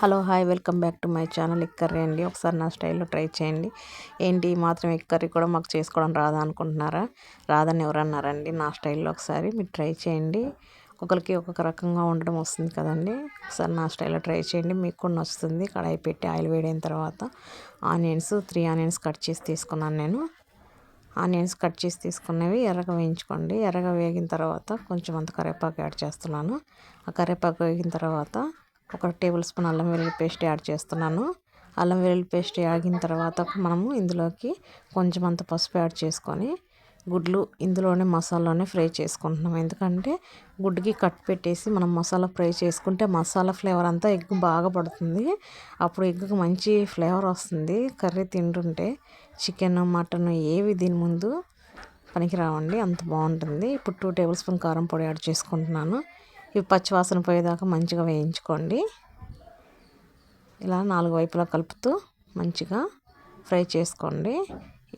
Hello hi welcome back to my channel egg curry అండి. ఒకసారి నా స్టైల్లో ట్రై చేయండి. ఏంటి మాత్రం ఎగ్ కర్రీ కూడా మాకు చేసుకోవడం రాదా అనుకుంటున్నారా? రాదని ఎవరన్నారండి? నా స్టైల్లో ఒకసారి మీరు ట్రై చేయండి. ఒకరికి ఒక్కొక్క రకంగా ఉండడం వస్తుంది కదండి. ఒకసారి నా స్టైల్లో ట్రై చేయండి. మీకు కూడా నచ్చుతుంది. కడాయి పెట్టి ఆయిల్ వేడైన తర్వాత ఆనియన్స్ త్రీ ఆనియన్స్ కట్ చేసి తీసుకున్నాను నేను. ఆనియన్స్ కట్ చేసి తీసుకున్నవి ఎర్రగా వేయించుకోండి. ఎర్రగా వేగిన తర్వాత కొంచెం అంత కరివేపాకు యాడ్ చేస్తున్నాను. ఆ కరివేపాకు వేగిన తర్వాత ఒక టేబుల్ స్పూన్ అల్లం వెల్లుల్లి పేస్ట్ యాడ్ చేస్తున్నాను. అల్లం వెల్లుల్లి పేస్ట్ ఆగిన తర్వాత మనము ఇందులోకి కొంచెం అంత పసుపు యాడ్ చేసుకొని గుడ్లు ఇందులోనే మసాలాలోనే ఫ్రై చేసుకుంటున్నాం. ఎందుకంటే గుడ్డుకి కట్ పెట్టేసి మనం మసాలా ఫ్రై చేసుకుంటే మసాలా ఫ్లేవర్ అంతా ఎగ్ బాగా పడుతుంది. అప్పుడు ఎగ్కి మంచి ఫ్లేవర్ వస్తుంది. కర్రీ తింటుంటే చికెన్ మటన్ ఏవి దీని ముందు పనికిరావండి అంత బాగుంటుంది. ఇప్పుడు టూ టేబుల్ స్పూన్ కారం పొడి యాడ్ చేసుకుంటున్నాను. ఇవి పచ్చివాసన పోయేదాకా మంచిగా వేయించుకోండి. ఇలా నాలుగు వైపులా కలుపుతూ మంచిగా ఫ్రై చేసుకోండి.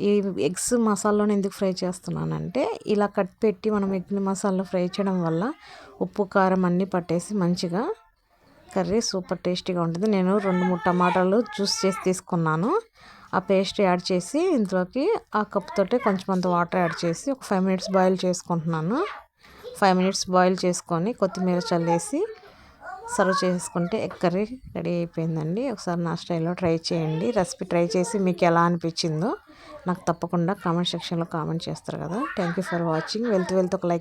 ఈ ఎగ్స్ మసాలాలో ఎందుకు ఫ్రై చేస్తున్నానంటే ఇలా కట్ పెట్టి మనం ఎగ్ మసాలా ఫ్రై చేయడం వల్ల ఉప్పు కారం అన్నీ పట్టేసి మంచిగా కర్రీ సూపర్ టేస్టీగా ఉంటుంది. నేను రెండు మూడు టమాటాలు జ్యూస్ చేసి తీసుకున్నాను. ఆ పేస్ట్ యాడ్ చేసి ఇందులోకి ఆ కప్తోటే కొంచెం అంత వాటర్ యాడ్ చేసి ఒక ఫైవ్ మినిట్స్ బాయిల్ చేసుకుంటున్నాను. ఫైవ్ మినిట్స్ బాయిల్ చేసుకొని కొత్తిమీర చల్లేసి సర్వ్ చేసుకుంటే ఎగ్ కర్రీ రెడీ అయిపోయిందండి. ఒకసారి నా స్టైల్లో ట్రై చేయండి. రెసిపీ ట్రై చేసి మీకు ఎలా అనిపించిందో నాకు తప్పకుండా కామెంట్ సెక్షన్లో కామెంట్ చేస్తారు కదా. థ్యాంక్ యూ ఫర్ వాచింగ్ వెళ్తూ వెళ్తూ ఒక లైక్